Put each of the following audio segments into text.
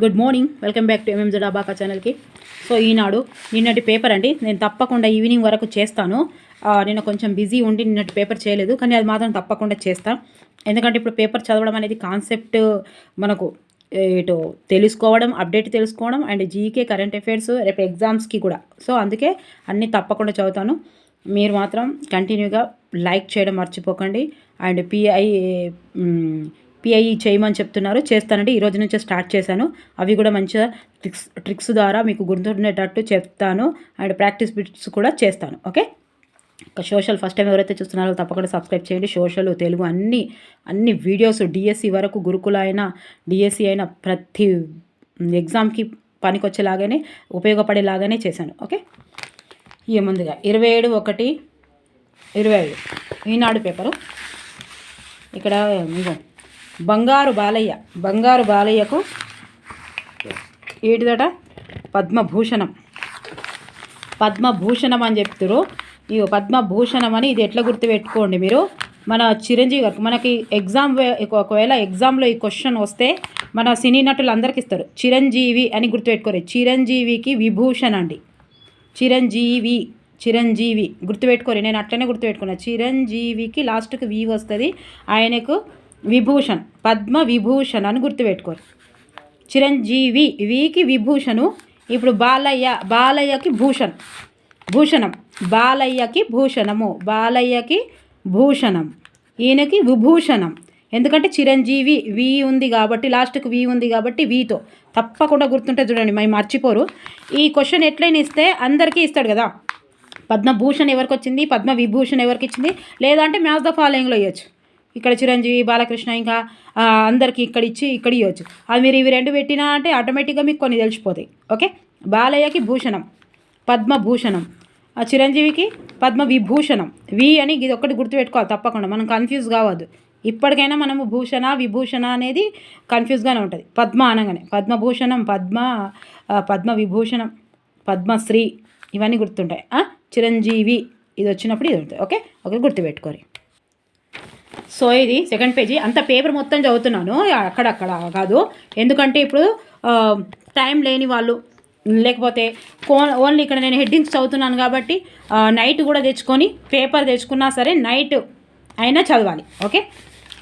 Good morning welcome back to MMZ abaca ఛానల్కి so Eenadu నిన్నటి paper అండి. నేను తప్పకుండా ఈవినింగ్ వరకు చేస్తాను. నేను నిన్న కొంచెం బిజీ ఉండి నిన్నటి పేపర్ చేయలేదు కానీ అది మాత్రం తప్పకుండా చేస్తాను ఎందుకంటే ఇప్పుడు పేపర్ చదవడం అనేది కాన్సెప్ట్ మనకు ఇటు తెలుసుకోవడం అప్డేట్ తెలుసుకోవడం అండ్ జీకే కరెంట్ అఫైర్స్ రేపు ఎగ్జామ్స్కి కూడా. సో అందుకే అన్నీ తప్పకుండా చదువుతాను. మీరు మాత్రం కంటిన్యూగా లైక్ చేయడం మర్చిపోకండి. అండ్ పిఐ పిఐ చేయమని చెప్తున్నారు. చేస్తానండి ఈ రోజు నుంచే స్టార్ట్ చేశాను. అవి కూడా మంచిగా ట్రిక్స్ ట్రిక్స్ ద్వారా మీకు గుర్తుండేటట్టు చెప్తాను. అండ్ ప్రాక్టీస్ బిట్స్ కూడా చేస్తాను. ఓకే? సోషల్ ఫస్ట్ టైం ఎవరైతే చూస్తున్నారో తప్పకుండా సబ్స్క్రైబ్ చేయండి. సోషల్ తెలుగు అన్ని అన్ని వీడియోస్ డిఎస్సి వరకు గురుకుల అయినా డిఎస్సి అయినా ప్రతి ఎగ్జామ్కి పనికొచ్చేలాగానే ఉపయోగపడేలాగానే చేశాను. ఓకే? ఇక ముందుగా ఇరవై ఏడు ఒకటి ఇరవై ఐదు. ఈనాడు పేపరు. ఇక్కడ ఇగో బంగారు బాలయ్య. బంగారు బాలయ్యకు ఏంటిదట? పద్మభూషణం. పద్మభూషణం అని చెప్తారు ఈ పద్మభూషణం అని ఇది ఎట్లా గుర్తుపెట్టుకోండి మీరు? మన చిరంజీవి గారు మనకి ఎగ్జామ్ ఒకవేళ ఎగ్జామ్లో ఈ క్వశ్చన్ వస్తే మన సినీ నటులు అందరికి ఇస్తారు. చిరంజీవి అని గుర్తుపెట్టుకోరు చిరంజీవికి విభూషణ్ అండి. చిరంజీవి చిరంజీవి గుర్తుపెట్టుకోరు నేను అట్లనే గుర్తుపెట్టుకున్నా. చిరంజీవికి లాస్ట్కి వి వస్తుంది. ఆయనకు విభూషణ్ పద్మ విభూషణ్ అని గుర్తుపెట్టుకోరు. చిరంజీవి వికి విభూషణు ఇప్పుడు బాలయ్య బాలయ్యకి భూషణ్. భూషణం బాలయ్యకి భూషణము బాలయ్యకి భూషణం. ఈయనకి విభూషణం. ఎందుకంటే చిరంజీవి వి ఉంది కాబట్టి లాస్ట్కి వి ఉంది కాబట్టి వీతో. తప్పకుండా గుర్తుంటే చూడండి మేము మర్చిపోరు. ఈ క్వశ్చన్ ఎట్లయినా ఇస్తే అందరికీ ఇస్తాడు కదా. పద్మభూషణ్ ఎవరికి వచ్చింది పద్మ విభూషణ్ ఎవరికి ఇచ్చింది లేదంటే మ్యాథ్ ద ఫాలోయింగ్లో ఇవ్వచ్చు ఇక్కడ చిరంజీవి బాలకృష్ణ ఇంకా అందరికీ అందరికి ఇక్కడ ఇచ్చి ఇక్కడ ఇవ్వచ్చు అవి మీరు ఇవి రెండు పెట్టినా అంటే ఆటోమేటిక్గా మీకు కొన్ని తెలిసిపోతాయి. ఓకే? బాలయ్యకి భూషణం పద్మభూషణం. ఆ చిరంజీవికి పద్మ విభూషణం వి అని ఇది ఒక్కటి గుర్తుపెట్టుకోవాలి తప్పకుండా మనం కన్ఫ్యూజ్ కావద్దు. ఇప్పటికైనా మనము భూషణ విభూషణ అనేది కన్ఫ్యూజ్గానే ఉంటుంది. పద్మ అనగానే పద్మభూషణం పద్మ పద్మ విభూషణం పద్మశ్రీ ఇవన్నీ గుర్తుంటాయి. చిరంజీవి ఇది వచ్చినప్పుడు ఇది ఉంటుంది. ఓకే? ఒకటి గుర్తుపెట్టుకోరి. సో ఇది సెకండ్ పేజీ. అంత పేపర్ మొత్తం చదువుతున్నాను. అక్కడక్కడ కాదు. ఎందుకంటే ఇప్పుడు టైం లేని వాళ్ళు లేకపోతే కో ఓన్లీ ఇక్కడ నేను హెడ్డింగ్స్ చదువుతున్నాను కాబట్టి నైట్ కూడా తెచ్చుకొని పేపర్ తెచ్చుకున్నా సరే నైట్ అయినా చదవాలి. ఓకే?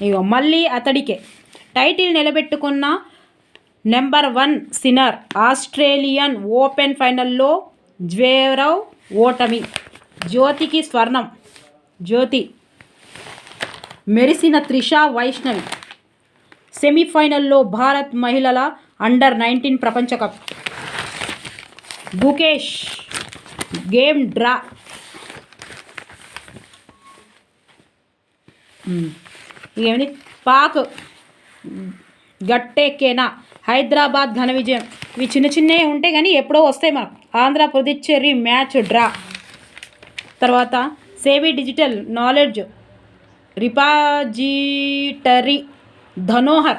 ఇగో మళ్ళీ అతడికే. Title నిలబెట్టుకున్న number one Sinner Australian Open ఫైనల్లో జ్వేరవ్ ఓటమి. జ్యోతికి స్వర్ణం. జ్యోతి. మెరిసిన త్రిష వైష్ణవి. సెమీఫైనల్లో భారత్ మహిళల అండర్ నైన్టీన్ ప్రపంచ cup. Gukesh game draw. Um. Pak. గట్టెక్కేనా Hyderabad ఘన విజయం. ఇవి చిన్న చిన్నవి ఉంటాయి కానీ ఎప్పుడో వస్తాయి మనకు. Andhra Puducherry match draw. తర్వాత సేవి డిజిటల్ నాలెడ్జ్. రిపాజిటరీ ధనోహర్.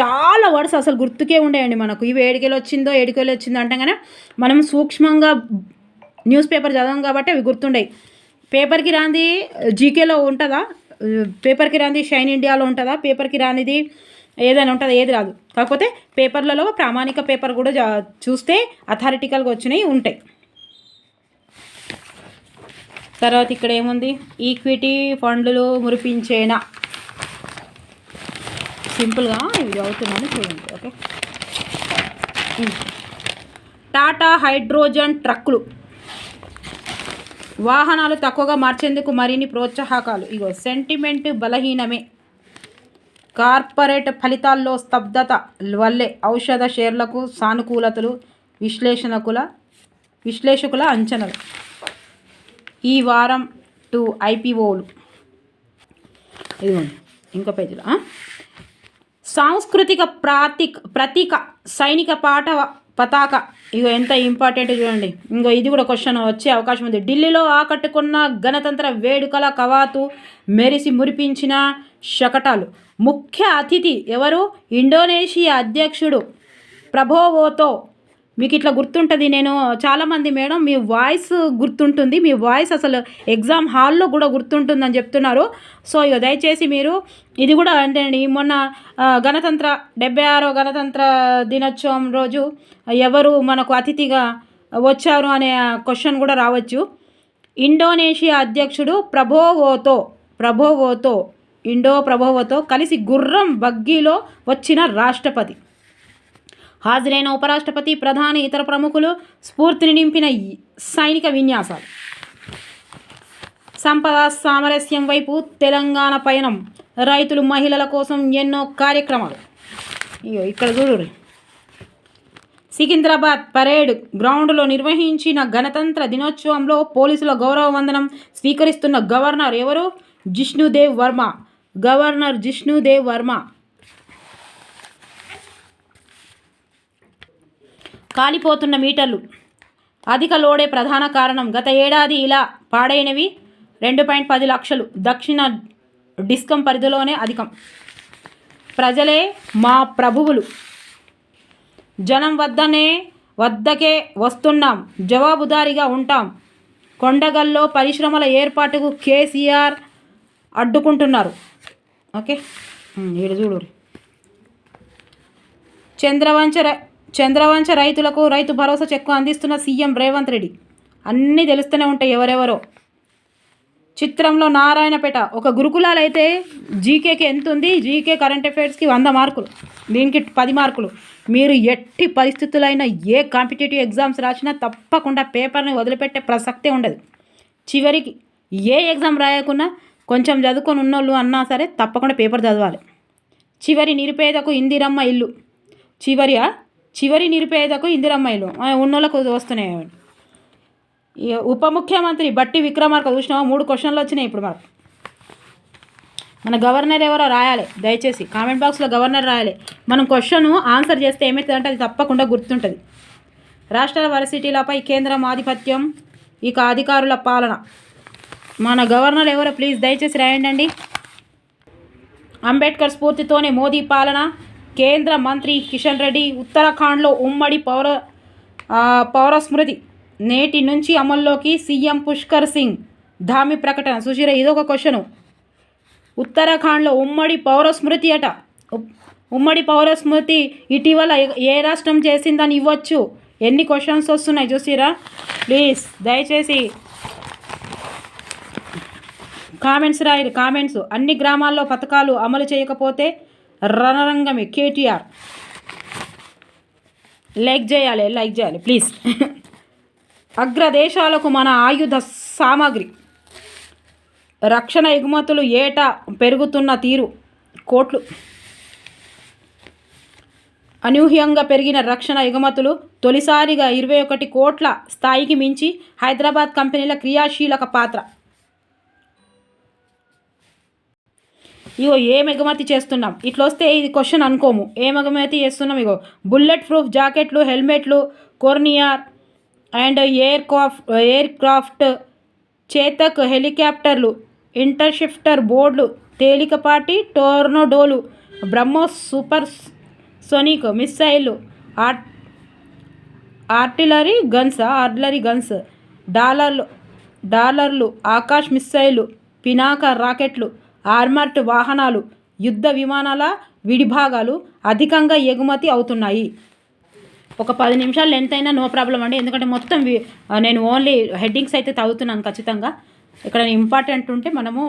చాలా వర్డ్స్ అసలు గుర్తుకే ఉండేయండి మనకు. ఇవి ఏడికెళ్ళి వచ్చిందో ఏడికెళ్ళి వచ్చిందో అంటగానే మనం సూక్ష్మంగా న్యూస్ పేపర్ చదవం కాబట్టి అవి గుర్తుండయి. పేపర్కి రాంది జీకేలో ఉంటుందా? పేపర్కి రాంది షైన్ ఇండియాలో ఉంటుందా? పేపర్కి రానిది ఏదైనా ఉంటుందా? ఏది రాదు. కాకపోతే పేపర్లలో ప్రామాణిక పేపర్ కూడా జా- చూస్తే అథారిటికల్గా వచ్చినవి ఉంటాయి. తర్వాత ఇక్కడ ఏముంది? ఈక్విటీ ఫండ్లు మురిపించేనా. సింపుల్గా ఇవి అవుతుందని చూడండి ఓకే? టాటా హైడ్రోజన్ ట్రక్కులు. వాహనాలు తక్కువగా మార్చేందుకు మరిన్ని ప్రోత్సాహకాలు. ఇగో సెంటిమెంట్ బలహీనమే. కార్పొరేట్ ఫలితాల్లో స్తబ్దత వల్లే ఔషధ షేర్లకు సానుకూలతలు విశ్లేషణకుల విశ్లేషకుల అంచనాలు. ఈ వారం టు ఐపీఓలు ఇదిగోండి ఇంకో పేజీలో సాంస్కృతిక ప్రాతిక ప్రతీక సైనిక పాట పతాక. ఇగో ఎంత ఇంపార్టెంట్ చూడండి. ఇంకో ఇది కూడా క్వశ్చన్ వచ్చే అవకాశం ఉంది. ఢిల్లీలో ఆకట్టుకున్న గణతంత్ర వేడుకల కవాతు మెరిసి మురిపించిన శకటాలు. ముఖ్య అతిథి ఎవరు? ఇండోనేషియా అధ్యక్షుడు ప్రభోవోతో మీకు ఇట్లా గుర్తుంటుంది నేను చాలామంది మేడం మీ వాయిస్ గుర్తుంటుంది మీ వాయిస్ అసలు ఎగ్జామ్ హాల్లో కూడా గుర్తుంటుందని చెప్తున్నారు. సో ఇక దయచేసి మీరు ఇది కూడా అంటే మొన్న గణతంత్ర డెబ్బై ఆరో గణతంత్ర దినోత్సవం రోజు ఎవరు మనకు అతిథిగా వచ్చారు అనే క్వశ్చన్ కూడా రావచ్చు. ఇండోనేషియా అధ్యక్షుడు ప్రభోవోతో ప్రభోవోతో ఇండో ప్రభోవోతో కలిసి గుర్రం బగ్గీలో వచ్చిన రాష్ట్రపతి. హాజరైన ఉపరాష్ట్రపతి ప్రధాని ఇతర ప్రముఖులు స్ఫూర్తిని నింపిన సైనిక విన్యాసాలు. సంపద సామరస్యం వైపు తెలంగాణ పయనం రైతులు మహిళల కోసం ఎన్నో కార్యక్రమాలు. అయ్యో ఇక్కడ చూడు సికింద్రాబాద్ పరేడ్ గ్రౌండ్లో నిర్వహించిన గణతంత్ర దినోత్సవంలో పోలీసుల గౌరవ వందనం స్వీకరిస్తున్న గవర్నర్ ఎవరు? జిష్ణుదేవ్ వర్మ. గవర్నర్ జిష్ణుదేవ్ వర్మ. కాలిపోతున్న మీటర్లు. అధిక లోడే ప్రధాన కారణం గత ఏడాది ఇలా పాడైనవి రెండు పాయింట్ పది లక్షలు. దక్షిణ డిస్కం పరిధిలోనే అధికం. ప్రజలే మా ప్రభువులు. జనం వద్దనే వద్దకే వస్తున్నాం. జవాబుదారీగా ఉంటాం. కొండగల్లో పరిశ్రమల ఏర్పాటుకు కేసీఆర్ అడ్డుకుంటున్నారు. ఓకే? ఉమ్, చూడు చంద్రవంచ చంద్రవంశ చంద్రవంచ రైతులకు రైతు భరోసా చెక్కు అందిస్తున్న సీఎం రేవంత్ రెడ్డి. అన్నీ తెలుస్తూనే ఉంటాయి ఎవరెవరో. చిత్రంలో నారాయణపేట ఒక గురుకులాలు అయితే జీకేకి ఎంత ఉంది జీకే కరెంట్ అఫైర్స్కి వంద మార్కులు దీనికి పది మార్కులు. మీరు ఎట్టి పరిస్థితులైనా ఏ కాంపిటేటివ్ ఎగ్జామ్స్ రాసినా తప్పకుండా పేపర్ని వదిలిపెట్టే ప్రసక్తే ఉండదు. చివరికి ఏ ఎగ్జామ్ రాయకున్నా కొంచెం చదువుకొని ఉన్నోళ్ళు అన్నా సరే తప్పకుండా పేపర్ చదవాలి. చివరి నిరుపేదకు ఇందిరమ్మ ఇల్లు. చివరియా చివరి నిరుపేదకు ఇందిరమ్మాయిలు. ఉన్నోళ్ళకు వస్తున్నాయి ఈ ఉప ముఖ్యమంత్రి బట్టి విక్రమార్క చూసినావా? మూడు క్వశ్చన్లు వచ్చినాయి ఇప్పుడు మాకు. మన గవర్నర్ ఎవరో రాయాలి దయచేసి. కామెంట్ బాక్స్లో గవర్నర్ రాయాలి. మనం క్వశ్చన్ ఆన్సర్ చేస్తే ఏమవుతుందంటే అది తప్పకుండా గుర్తుంటుంది. రాష్ట్ర వర్సిటీలపై కేంద్రం ఆధిపత్యం ఇక అధికారుల పాలన. మన గవర్నర్ ఎవరో ప్లీజ్ దయచేసి రాయండి అంబేద్కర్ స్ఫూర్తితోనే మోదీ పాలన కేంద్ర మంత్రి కిషన్ రెడ్డి ఉత్తరాఖండ్లో ఉమ్మడి పౌర పౌరస్మృతి పౌర స్మృతి నేటి నుంచి అమల్లోకి సీఎం పుష్కర్ సింగ్. ధామి ప్రకటన. సుశీర ఇదొక క్వశ్చను. ఉత్తరాఖండ్లో ఉమ్మడి పౌర స్మృతి అట ఉమ్మడి పౌర స్మృతి ఇటీవల ఏ- ఏ రాష్ట్రం చేసిందని ఇవ్వచ్చు? ఎన్ని క్వశ్చన్స్ వస్తున్నాయి చూసిరా? ప్లీజ్ దయచేసి కామెంట్స్ రాయరు కామెంట్స్. అన్ని గ్రామాల్లో పథకాలు అమలు చేయకపోతే రణరంగమే కేటీఆర్. లైక్ చేయాలి లైక్ చేయాలి ప్లీజ్. అగ్రదేశాలకు మన ఆయుధ సామాగ్రి. రక్షణ ఎగుమతులు ఏటా పెరుగుతున్న తీరు కోట్లు. అనూహ్యంగా పెరిగిన రక్షణ ఎగుమతులు తొలిసారిగా ఇరవై ఒకటి కోట్ల స్థాయికి మించి హైదరాబాద్ కంపెనీల క్రియాశీలక పాత్ర. ఇగో ఏం ఎగుమతి చేస్తున్నాం? ఇట్లా వస్తే ఇది క్వశ్చన్ అనుకోము. ఏం ఎగుమతి చేస్తున్నాం ఇగో? బుల్లెట్ ప్రూఫ్ జాకెట్లు హెల్మెట్లు కోర్నియార్ and aircraft aircraft Chetak హెలికాప్టర్లు ఇంటర్షిఫ్టర్ బోర్డులు తేలికపాటి టోర్నోడోలు BrahMos supersonic మిస్సైళ్ళు art artillery guns artillery guns డాలర్లు డాలర్లు ఆకాశ్ మిస్సైలు పినాక రాకెట్లు ఆర్మర్డ్ వాహనాలు యుద్ధ విమానాల విడిభాగాలు అధికంగా ఎగుమతి అవుతున్నాయి. ఒక పది నిమిషాలు లెంత్ అయినా నో ప్రాబ్లం అండి. ఎందుకంటే మొత్తం నేను ఓన్లీ హెడ్డింగ్స్ అయితే చదువుతున్నాను ఖచ్చితంగా. ఇక్కడ ఇంపార్టెంట్ ఉంటే మనము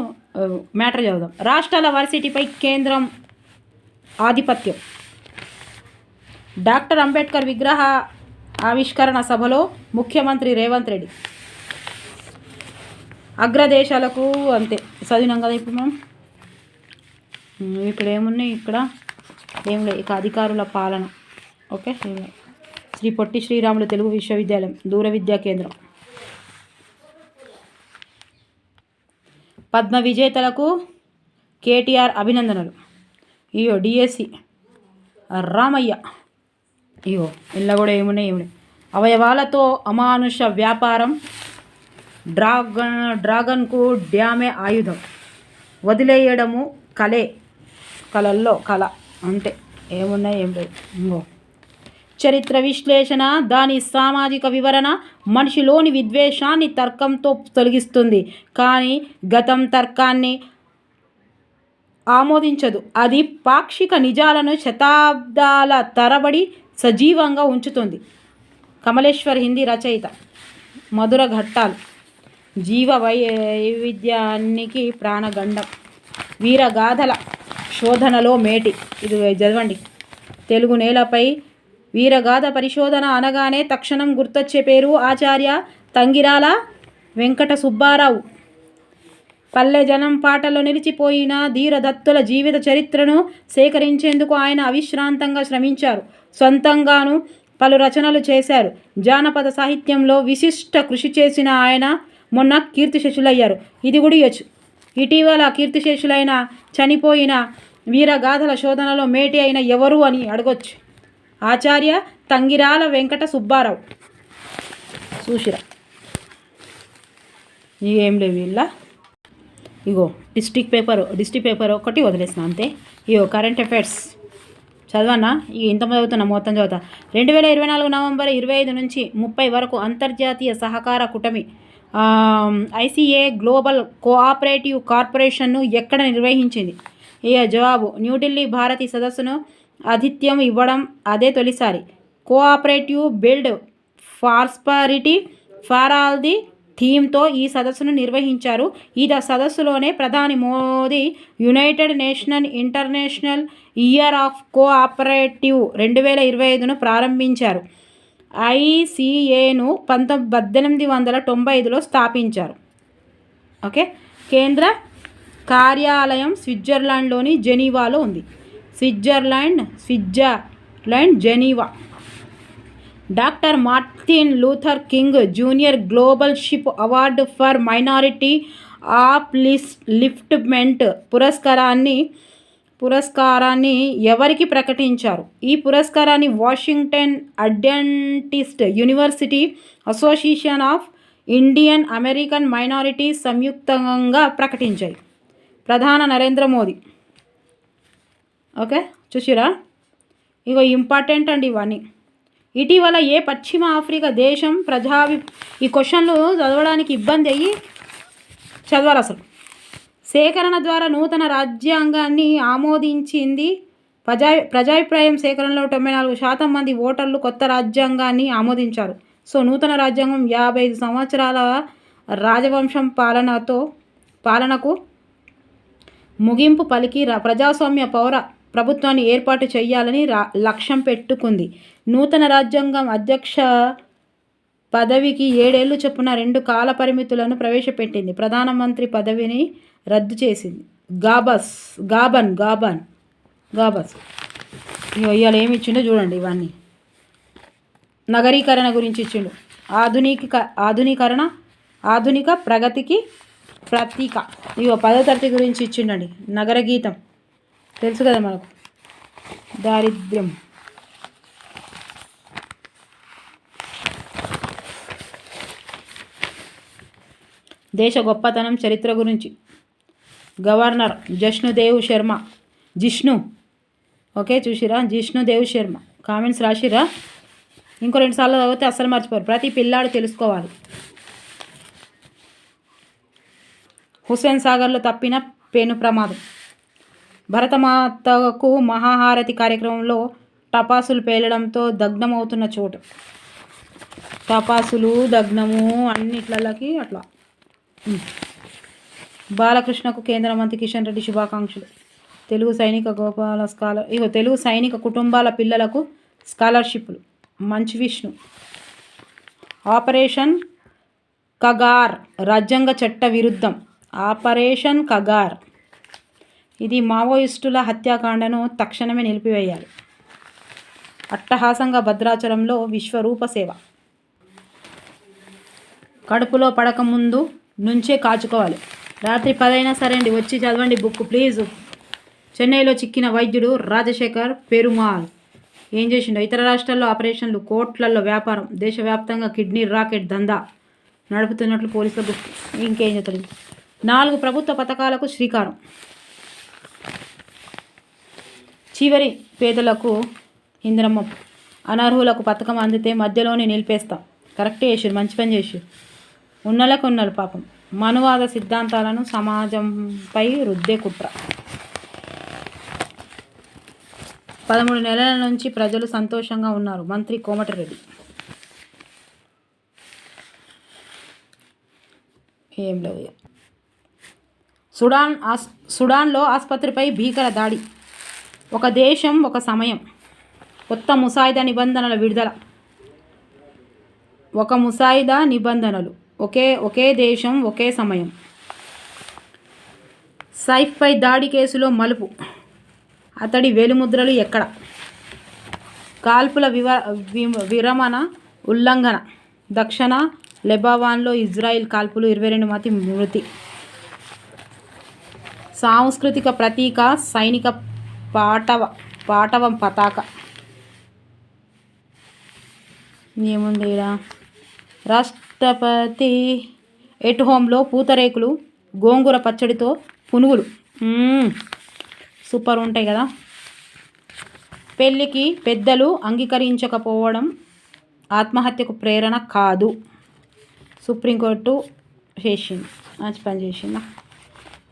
మ్యాటర్ చదువుదాం. రాష్ట్రాల వర్సిటీపై కేంద్రం ఆధిపత్యం. డాక్టర్ అంబేద్కర్ విగ్రహ ఆవిష్కరణ సభలో ముఖ్యమంత్రి రేవంత్ రెడ్డి. అగ్రదేశాలకు అంతే. చదివినాం కదా ఇప్పుడు మనం. ఇప్పుడు ఏమున్నాయి ఇక్కడ? ఏం లేదు ఇక అధికారుల పాలన. ఓకే శ్రీ పొట్టి శ్రీరాములు తెలుగు విశ్వవిద్యాలయం దూర విద్యా కేంద్రం. పద్మ విజేతలకు కేటీఆర్ అభినందనలు. ఇయో డిఎస్సి. రామయ్య. ఇయో ఇళ్ళ కూడా ఏమున్నాయి ఏమున్నాయి. అవయవాలతో అమానుష వ్యాపారం డ్రాగన్ డ్రాగన్కు డ్యామే ఆయుధం. వదిలేయడము కలే కలల్లో కళ అంతే. ఏమున్నాయి ఏం లేదు చరిత్ర విశ్లేషణ దాని సామాజిక వివరణ మనిషిలోని విద్వేషాన్ని తర్కంతో తొలగిస్తుంది. కానీ గతం తర్కాన్ని ఆమోదించదు. అది పాక్షిక నిజాలను శతాబ్దాల తరబడి సజీవంగా ఉంచుతుంది. కమలేశ్వర్ హిందీ రచయిత. మధుర ఘట్టాలు. జీవ వైవిధ్యానికి ప్రాణగండం. వీరగాథల శోధనలో మేటి. ఇది చదవండి. తెలుగు నేలపై వీరగాథ పరిశోధన అనగానే తక్షణం గుర్తొచ్చే పేరు ఆచార్య తంగిరాల వెంకట సుబ్బారావు. పల్లె జనం పాటలో నిలిచిపోయిన ధీరదత్తుల జీవిత చరిత్రను సేకరించేందుకు ఆయన అవిశ్రాంతంగా శ్రమించారు. సొంతంగాను పలు రచనలు చేశారు. జానపద సాహిత్యంలో విశిష్ట కృషి చేసిన ఆయన మొన్న కీర్తిశేషులయ్యారు. ఇది కూడా ఇవ్వచ్చు ఇటీవల కీర్తిశేషులైన చనిపోయిన వీరగాథల శోధనలో మేటి అయిన ఎవరు అని అడగొచ్చు. ఆచార్య తంగిరాల వెంకట సుబ్బారావు. చూసిరా. ఏం లేవు వీళ్ళ. ఇగో డిస్టిక్ పేపర్ డిస్టిక్ పేపర్ ఒకటి వదిలేసిన అంతే. ఇగో కరెంట్ అఫైర్స్. చదవనా ఇక ఇంత చదువుతున్నా మొత్తం చదువుతా. రెండు వేల ఇరవై నాలుగు నవంబర్ ఇరవై ఐదు నుంచి ముప్పై వరకు అంతర్జాతీయ సహకార కూటమి ఐసీఏ గ్లోబల్ కోఆపరేటివ్ కార్పొరేషన్ను ఎక్కడ నిర్వహించింది? ఇక జవాబు న్యూఢిల్లీ భారతీ సదస్సును ఆతిథ్యం ఇవ్వడం అదే తొలిసారి. Cooperative build prosperity for all the థీమ్తో ఈ సదస్సును నిర్వహించారు. ఈ సదస్సులోనే ప్రధాని Modi United national international year of cooperative రెండు వేల ఇరవై ఐదును ప్రారంభించారు. ఐసిఏను పంతొమ్మిది పద్దెనిమిది వందల తొంభై ఐదులో స్థాపించారు. ఓకే? కేంద్ర కార్యాలయం స్విట్జర్లాండ్లోని జెనీవాలో ఉంది. Switzerland Switzerland Geneva. Doctor Martin Luther King junior global ship award for minority of లిస్ లిఫ్ట్మెంట్ పురస్కారాన్ని పురస్కారాన్ని ఎవరికి ప్రకటించారు? ఈ పురస్కారాన్ని Washington Adventist University Association of Indian American minority సంయుక్తంగా ప్రకటించాయి. ప్రధాన నరేంద్ర మోదీ. ఓకే చూసిరా? ఇగో ఇంపార్టెంట్ అండి ఇవన్నీ. ఇటీవల ఏ పశ్చిమ ఆఫ్రికా దేశం ప్రజావి ఈ క్వశ్చన్లు చదవడానికి ఇబ్బంది అయ్యి చదవాలి అసలు. సేకరణ ద్వారా నూతన రాజ్యాంగాన్ని ఆమోదించింది. ప్రజా ప్రజాభిప్రాయం సేకరణలో తొంభై నాలుగు శాతం మంది ఓటర్లు కొత్త రాజ్యాంగాన్ని ఆమోదించారు. సో నూతన రాజ్యాంగం యాభై ఐదు సంవత్సరాల రాజవంశం పాలనతో పాలనకు ముగింపు పలికి ప్రజాస్వామ్య పౌర ప్రభుత్వాన్ని ఏర్పాటు చేయాలని రా లక్ష్యం పెట్టుకుంది. నూతన రాజ్యాంగం అధ్యక్ష పదవికి ఏడేళ్ళు చొప్పున రెండు కాల పరిమితులను ప్రవేశపెట్టింది. ప్రధానమంత్రి పదవిని రద్దు చేసింది. గాబస్ గాబన్ గాబన్ గాబస్. ఇవాళ ఏమి ఇచ్చిండో చూడండి ఇవన్నీ. నగరీకరణ గురించి ఇచ్చిండు. ఆధునిక ఆధునీకరణ ఆధునిక ప్రగతికి ప్రతీక. ఇవో పదో తరగతి గురించి ఇచ్చిండండి. నగర గీతం తెలుసు కదా మనకు? దారిద్ర్యం. దేశ గొప్పతనం చరిత్ర గురించి. గవర్నర్ జష్ణుదేవ్ శర్మ. జిష్ణు. ఓకే చూసిరా? జిష్ణుదేవ్ శర్మ. కామెంట్స్ రాసిరా? ఇంకో రెండు సార్లు చదివితే అస్సలు మర్చిపోరు. ప్రతి పిల్లాడు తెలుసుకోవాలి. హుస్సేన్ సాగర్లో తప్పిన పేను ప్రమాదం. భరతమాతకు మహాహారతి కార్యక్రమంలో టపాసులు పేలడంతో దగ్నమవుతున్న చోటు. టపాసులు దగ్నము అన్నిట్లకి అట్లా. బాలకృష్ణకు కేంద్ర మంత్రి కిషన్ రెడ్డి శుభాకాంక్షలు. తెలుగు సైనిక గోపాల స్కాలర్ ఇగో తెలుగు సైనిక కుటుంబాల పిల్లలకు స్కాలర్షిప్లు. మంచి విష్ణు. ఆపరేషన్ కగార్ రాజ్యాంగ చట్ట విరుద్ధం. ఆపరేషన్ కగార్. ఇది మావోయిస్టుల హత్యాకాండను తక్షణమే నిలిపివేయాలి. అట్టహాసంగా భద్రాచలంలో విశ్వరూప సేవ. కడుపులో పడక ముందు నుంచే కాచుకోవాలి. రాత్రి పదైనా సరే అండి వచ్చి చదవండి బుక్ ప్లీజ్. చెన్నైలో చిక్కిన వైద్యుడు రాజశేఖర్ పెరుమాల్ ఏం చేసిండో? ఇతర రాష్ట్రాల్లో ఆపరేషన్లు కోట్లలో వ్యాపారం దేశవ్యాప్తంగా కిడ్నీ రాకెట్ దందా నడుపుతున్నట్లు పోలీసులు ఇంకేం చేస్తారు? నాలుగు ప్రభుత్వ పథకాలకు శ్రీకారం. చివరి పేదలకు ఇంద్రమ్మ అనర్హులకు పథకం అందితే మధ్యలోనే నిలిపేస్తాం. కరెక్టే చేసిరు మంచి పని చేసిరు ఉన్నలకు ఉన్నారు పాపం. మనువాద సిద్ధాంతాలను సమాజంపై రుద్దే కుట్ర. పదమూడు నెలల నుంచి ప్రజలు సంతోషంగా ఉన్నారు. మంత్రి కోమటిరెడ్డి. ఏం లేవు సుడాన్ ఆస్ సుడాన్లో ఆసుపత్రిపై భీకర దాడి. ఒక దేశం ఒక సమయం. కొత్త ముసాయిదా నిబంధనల విడుదల. ఒక ముసాయిదా నిబంధనలు. ఒకే ఒకే దేశం ఒకే సమయం. సైఫ్పై దాడి కేసులో మలుపు. అతడి వేలిముద్రలు ఎక్కడ? కాల్పుల వివ వి- విరమణ ఉల్లంఘన. దక్షిణ లెబావాన్లో ఇజ్రాయిల్ కాల్పులు ఇరవై రెండు మంది మృతి. సాంస్కృతిక ప్రతీక సైనిక పాటవ పాటవం పతాక. ఏముంది రాష్ట్ర అష్టపతి ఎట్ హోమ్లో పూతరేకులు గోంగూర పచ్చడితో పునుగులు. సూపర్ ఉంటాయి కదా. పెళ్ళికి పెద్దలు అంగీకరించకపోవడం ఆత్మహత్యకు ప్రేరణ కాదు. సుప్రీంకోర్టు చేసింది. మంచి పని చేసిందా?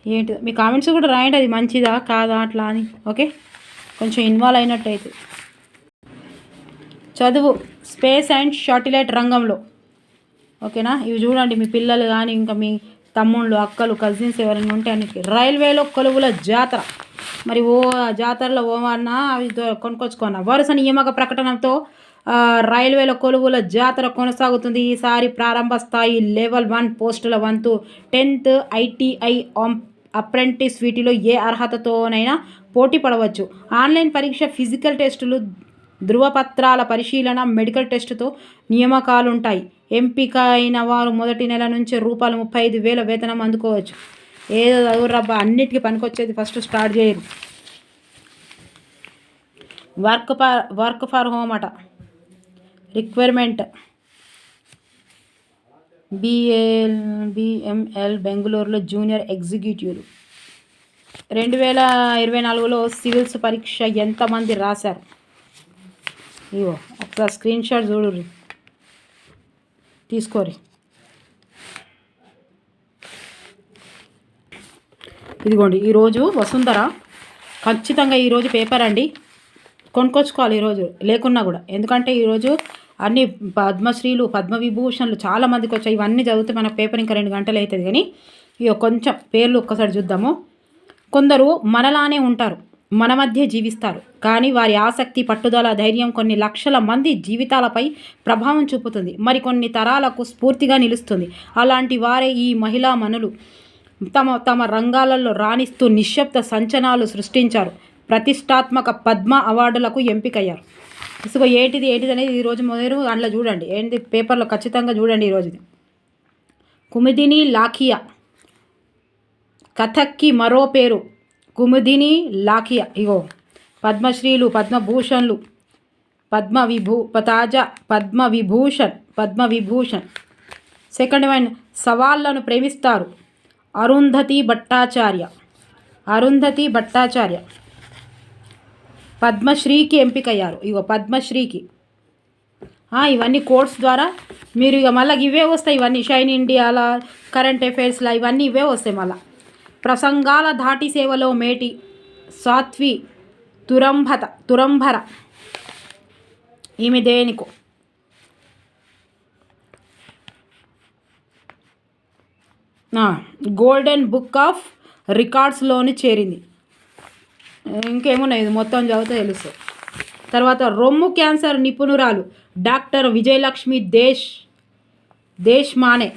ఏంటి మీ కామెంట్స్ కూడా రాయండి అది మంచిదా కాదా అట్లా అని. ఓకే? కొంచెం ఇన్వాల్వ్ అయినట్టు అయితే చదువు స్పేస్ అండ్ షాటిలైట్ రంగంలో ఓకేనా? ఇవి చూడండి మీ పిల్లలు కానీ ఇంకా మీ తమ్ముళ్ళు అక్కలు కజిన్స్ ఎవరైనా ఉంటే అన్నిటికీ రైల్వేలో కొలువుల జాతర. మరి ఓ జాతరలో ఓమన్నా అవి కొనుక్కొచ్చుకున్న వరుస నియామక ప్రకటనతో రైల్వేల కొలువుల జాతర కొనసాగుతుంది. ఈసారి ప్రారంభ స్థాయి లెవెల్ వన్ పోస్టుల వంతు టెన్త్ ఐటీఐ అప్రెంటిస్ వీటిలో ఏ అర్హతతోనైనా పోటీ పడవచ్చు. ఆన్లైన్ పరీక్ష ఫిజికల్ టెస్టులు ధృవపత్రాల పరిశీలన మెడికల్ టెస్టుతో నియామకాలు ఉంటాయి ఎంపిక అయిన వారు మొదటి నెల నుంచి రూపాయలు ముప్పై ఐదు వేల వేతనం అందుకోవచ్చు. ఏదో చదువురబ్బా అన్నిటికీ పనికొచ్చేది ఫస్ట్ స్టార్ట్ చేయరు. Work for work for home అట. రిక్వైర్మెంట్. బిఎల్ బిఎంఎల్ బెంగళూరులో జూనియర్ ఎగ్జిక్యూటివ్లు. రెండు వేల ఇరవై నాలుగులో సివిల్స్ పరీక్ష ఎంతమంది రాశారు? ఇవో ఒకసారి స్క్రీన్ షాట్ చూడు తీసుకోరి. ఇదిగోండి ఈరోజు వసుంధర ఖచ్చితంగా ఈరోజు పేపర్ అండి. కొనుక్కొచ్చుకోవాలి ఈరోజు లేకున్నా కూడా. ఎందుకంటే ఈరోజు అన్ని పద్మశ్రీలు పద్మవిభూషణలు చాలా మందికి వచ్చాయి. ఇవన్నీ చదివితే మన పేపర్ ఇంకా రెండు గంటలు అవుతుంది కానీ ఇక కొంచెం పేర్లు ఒక్కసారి చూద్దాము. కొందరు మనలానే ఉంటారు. మన మధ్య జీవిస్తారు. కానీ వారి ఆసక్తి పట్టుదల ధైర్యం కొన్ని లక్షల మంది జీవితాలపై ప్రభావం చూపుతుంది. మరికొన్ని తరాలకు స్ఫూర్తిగా నిలుస్తుంది. అలాంటి వారే ఈ మహిళా మనులు. తమ తమ రంగాలలో రాణిస్తూ నిశ్శబ్ద సంచనాలు సృష్టించారు. ప్రతిష్టాత్మక పద్మ అవార్డులకు ఎంపికయ్యారు. ఇసుక ఏంటిది ఏంటిది అనేది ఈరోజు మీరు అందులో చూడండి. ఏంటి పేపర్లో ఖచ్చితంగా చూడండి ఈరోజుది కుమిదిని లాఖియా కథక్కి మరో పేరు. కుముదిని లాఖియా ఇగో పద్మశ్రీలు పద్మభూషణ్లు పద్మ విభూ తాజా పద్మ విభూషణ్ పద్మ విభూషణ్ సెకండ్ వన్ సవాళ్ళను ప్రేమిస్తారు. అరుంధతి భట్టాచార్య. అరుంధతి భట్టాచార్య. పద్మశ్రీకి ఎంపికయ్యారు. ఇగో పద్మశ్రీకి. ఇవన్నీ కోర్స్ ద్వారా మీరు ఇక మళ్ళీ ఇవే వస్తాయి ఇవన్నీ షైన్ ఇండియాలా కరెంట్ అఫైర్స్లా ఇవన్నీ ఇవే వస్తాయి మళ్ళీ. ప్రసంగాల ధాటి సేవలో మేటి సాత్వి తురంభత తురంభర. ఈమె దేనికో? గోల్డెన్ బుక్ ఆఫ్ రికార్డ్స్లోని చేరింది. ఇంకేమున్నాయి? ఇది మొత్తం చదివితే తెలుస్తుంది తర్వాత రొమ్ము క్యాన్సర్ నిపుణురాలు doctor Vijayalakshmi Desh Deshmane.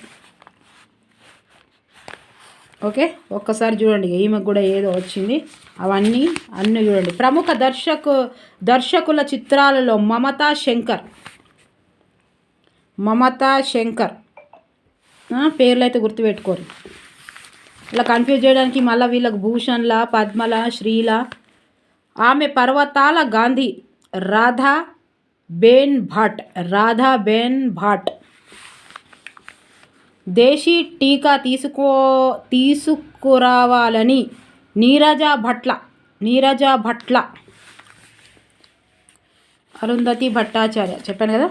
Okay? ఒక్కసారి చూడండి ఈమెకు కూడా ఏదో వచ్చింది. అవన్నీ అన్నీ చూడండి. ప్రముఖ దర్శకు దర్శకుల చిత్రాలలో మమతా శంకర్. మమతా శంకర్. పేర్లు అయితే గుర్తుపెట్టుకోరు. ఇలా కన్ఫ్యూజ్ చేయడానికి మళ్ళీ వీళ్ళకి భూషణ్ల పద్మల శ్రీల. ఆమె పర్వతాల గాంధీ రాధా బేన్ భాట్ రాధా బేన్ భాట్. దేశీ టీకా తీసుకో తీసుకురావాలని నీరజ భట్ల నీరజ భట్ల అరుంధతి భట్టాచార్య చెప్పాను కదా?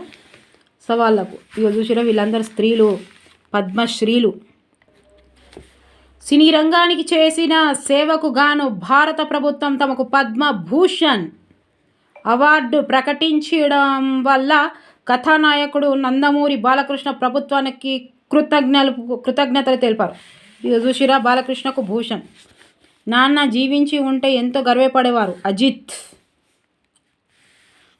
సో వాళ్ళకు ఇక చూసిరా వీళ్ళందరూ స్త్రీలు పద్మశ్రీలు. సినీ రంగానికి చేసిన సేవకు గాను భారత ప్రభుత్వం తమకు పద్మభూషణ్ అవార్డు ప్రకటించడం వల్ల కథానాయకుడు నందమూరి బాలకృష్ణ ప్రభుత్వానికి కృతజ్ఞలు కృతజ్ఞతలు తెలిపారు. ఇక చూసిరా బాలకృష్ణకు భూషణ్. నాన్న జీవించి ఉంటే ఎంతో గర్వపడేవారు అజిత్.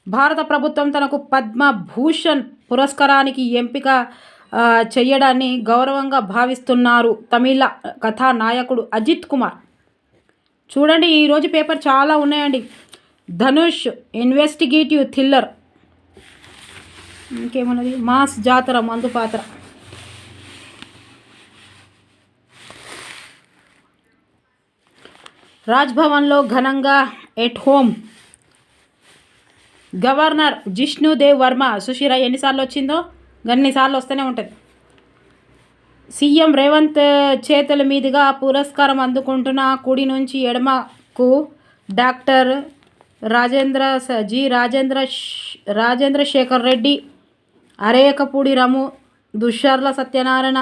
భారత ప్రభుత్వం తనకు పద్మభూషణ్ పురస్కారానికి ఎంపిక చేయడాన్ని గౌరవంగా భావిస్తున్నారు తమిళ కథానాయకుడు అజిత్ కుమార్. చూడండి ఈరోజు పేపర్ చాలా ఉన్నాయండి. ధనుష్ ఇన్వెస్టిగేటివ్ థ్రిల్లర్ ఇంకేమున్నది? మాస్ జాతర మందు పాత్ర. రాజ్భవన్లో ఘనంగా at home governor Jishnudev Varma సుశీర ఎన్నిసార్లు వచ్చిందో? అన్నిసార్లు వస్తూనే ఉంటుంది. సీఎం రేవంత్ చేతుల మీదుగా పురస్కారం అందుకుంటున్న కుడి నుంచి ఎడమకు doctor Rajendra G Rajendra Rajendra Shekhar Reddy Arekapudi Ramu Dusharla Satyanarayana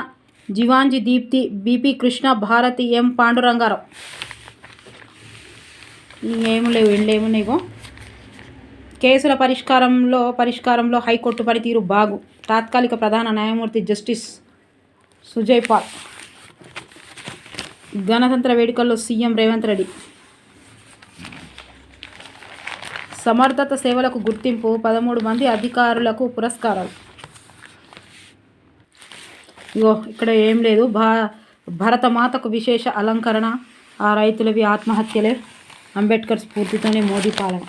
Jivanji Deepthi BP Krishna Bharati M Pandurangarao. ఏమి లేవు ఏమున్నాయి ఇగో. కేసుల పరిష్కారంలో పరిష్కారంలో హైకోర్టు పనితీరు బాగు. తాత్కాలిక ప్రధాన న్యాయమూర్తి జస్టిస్ సుజయ్ పాల్. గణతంత్ర వేడుకల్లో సీఎం రేవంత్ రెడ్డి. సమర్థత సేవలకు గుర్తింపు పదమూడు మంది అధికారులకు పురస్కారాలు. ఇగో ఇక్కడ ఏం లేదు. భా భరతమాతకు విశేష అలంకరణ ఆ రైతులవి ఆత్మహత్యలే. అంబేద్కర్ స్ఫూర్తితోనే మోదీ పాలన.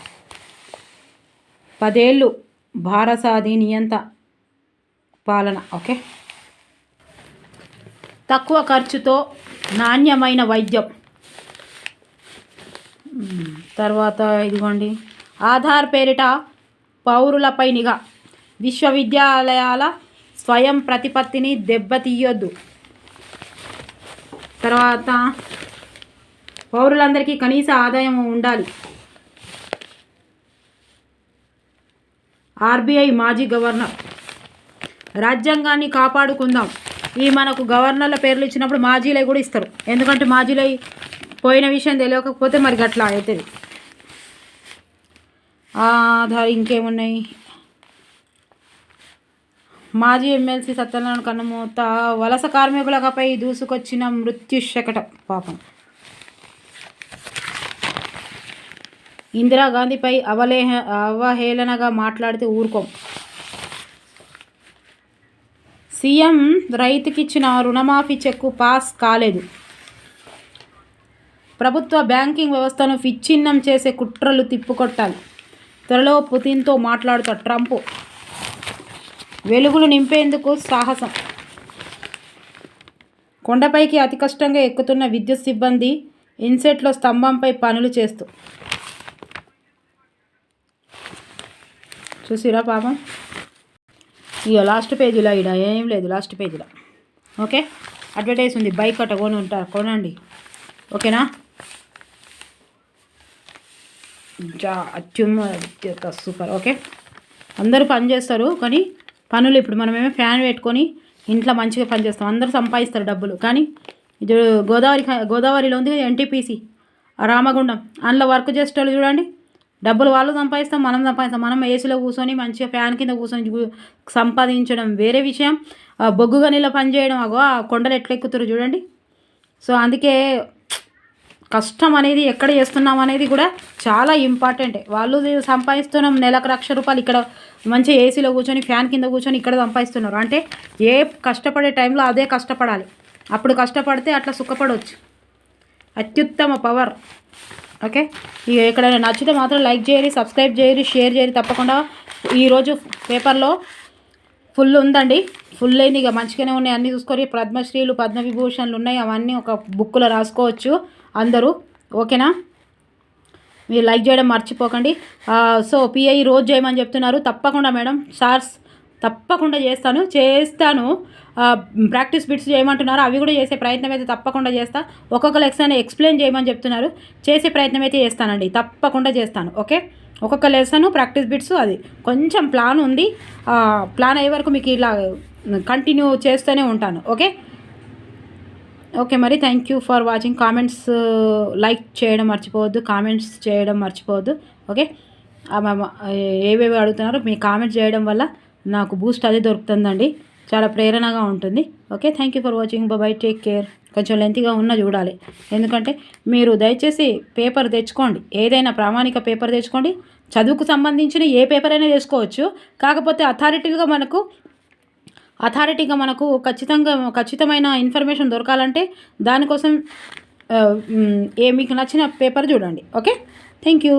పదేళ్ళు భారసాది నియంత పాలన ఓకే? తక్కువ ఖర్చుతో నాణ్యమైన వైద్యం. తర్వాత ఇదిగోండి. ఆధార్ పేరిట పౌరులపై నిఘా. విశ్వవిద్యాలయాల స్వయం ప్రతిపత్తిని దెబ్బతీయొద్దు. తర్వాత పౌరులందరికీ కనీస ఆదాయం ఉండాలి. ఆర్బీఐ మాజీ గవర్నర్. రాజ్యాంగాన్ని కాపాడుకుందాం. ఈ మనకు గవర్నర్ల పేర్లు ఇచ్చినప్పుడు మాజీలై కూడా ఇస్తారు. ఎందుకంటే మాజీలై పోయిన విషయం తెలియకపోతే మరి గట్లా అవుతుంది. ఆధార్ ఇంకేమున్నాయి? మాజీ ఎమ్మెల్సీ సత్యనారాయణ కన్నమూత వలస కార్మికులపై దూసుకొచ్చిన మృత్యు శకటం పాపం. ఇందిరాగాంధీపై అవలేహ అవహేళనగా మాట్లాడితే ఊరుకోం. సీఎం రైతుకిచ్చిన రుణమాఫీ చెక్కు పాస్ కాలేదు. ప్రభుత్వ బ్యాంకింగ్ వ్యవస్థను విచ్ఛిన్నం చేసే కుట్రలు తిప్పుకొట్టాలి. త్వరలో పుతిన్తో మాట్లాడుతా ట్రంప్. వెలుగులు నింపేందుకు సాహసం. కొండపైకి అతి కష్టంగా ఎక్కుతున్న విద్యుత్ సిబ్బంది ఇన్సెట్లో స్తంభంపై పనులు చేస్తూ చూసిరా పాపం? ఇక లాస్ట్ పేజీలో ఇడ ఏం లేదు లాస్ట్ పేజీలో ఓకే? అడ్వర్టైజ్ ఉంది బైక్ అట్ట కొని ఉంటారు కొనండి. ఓకేనా? జా అత్యున్నత సూపర్ ఓకే? అందరూ పని చేస్తారు కానీ పనులు ఇప్పుడు మనమేమో ఫ్యాన్ పెట్టుకొని ఇంట్లో మంచిగా పని చేస్తాం. అందరూ సంపాదిస్తారు డబ్బులు కానీ ఇది గోదావరి గోదావరిలో ఉంది ఎన్టీపీసీ రామగుండం. అందులో వర్క్ చేసేటోళ్ళు చూడండి. డబ్బులు వాళ్ళు సంపాదిస్తాం మనం సంపాదిస్తాం. మనం ఏసీలో కూర్చొని మంచిగా ఫ్యాన్ కింద కూర్చొని సంపాదించడం వేరే విషయం. ఆ బొగ్గు గనిలో అగో ఆ కొండలు ఎట్లా ఎక్కుతారు చూడండి. సో అందుకే కష్టం అనేది ఎక్కడ చేస్తున్నాం అనేది కూడా చాలా ఇంపార్టెంట్. వాళ్ళు సంపాదిస్తున్నాం నెలకు లక్ష రూపాయలు ఇక్కడ మంచిగా ఏసీలో కూర్చొని ఫ్యాన్ కింద కూర్చొని ఇక్కడ సంపాదిస్తున్నారు. అంటే ఏ కష్టపడే టైంలో అదే కష్టపడాలి. అప్పుడు కష్టపడితే అట్లా సుఖపడవచ్చు అత్యుత్తమ పవర్. ఓకే? ఇక ఎక్కడైనా నచ్చితే మాత్రం లైక్ చేయరు సబ్స్క్రైబ్ చేయరు షేర్ చేయరు తప్పకుండా ఈరోజు పేపర్లో ఫుల్ ఉందండి. ఫుల్ అయింది. ఇక మంచిగానే ఉన్నాయి. అన్నీ చూసుకొని పద్మశ్రీలు పద్మవిభూషణలు ఉన్నాయి. అవన్నీ ఒక బుక్లో రాసుకోవచ్చు అందరూ. ఓకేనా? మీరు లైక్ చేయడం మర్చిపోకండి. సో పిఐ రోజు చేయమని చెప్తున్నారు. తప్పకుండా మేడం. సార్స్ తప్పకుండా చేస్తాను. చేస్తాను. ప్రాక్టీస్ బిట్స్ చేయమంటున్నారు అవి కూడా చేసే ప్రయత్నం అయితే తప్పకుండా చేస్తా. ఒక్కొక్క లెసన్ ఎక్స్ప్లెయిన్ చేయమని చెప్తున్నారు. చేసే ప్రయత్నం అయితే చేస్తానండి. తప్పకుండా చేస్తాను. ఓకే? ఒక్కొక్క లెసన్ ప్రాక్టీస్ బిట్స్ అది. కొంచెం ప్లాన్ ఉంది. ప్లాన్ అయ్యే వరకు మీకు ఇలా కంటిన్యూ చేస్తూనే ఉంటాను. ఓకే? ఓకే మరి. Thank you for watching. Comments like చేయడం మర్చిపోవద్దు. కామెంట్స్ చేయడం మర్చిపోవద్దు. ఓకే? ఏవేవి అడుగుతున్నారో మీ కామెంట్స్ చేయడం వల్ల నాకు బూస్ట్ అదే దొరుకుతుందండి. చాలా ప్రేరణగా ఉంటుంది. Okay thank you for watching బాబాయ్ టేక్ కేర్ కొంచెం లెంతిగా ఉన్న చూడాలి. ఎందుకంటే మీరు దయచేసి పేపర్ తెచ్చుకోండి. ఏదైనా ప్రామాణిక పేపర్ తెచ్చుకోండి. చదువుకు సంబంధించిన ఏ పేపర్ అయినా తెచ్చుకోవచ్చు కాకపోతే అథారిటీగా మనకు అథారిటీగా మనకు ఖచ్చితంగా ఖచ్చితమైన ఇన్ఫర్మేషన్ దొరకాలంటే దానికోసం uh, mm, ఏ మీకు నచ్చిన పేపర్ చూడండి. Okay thank you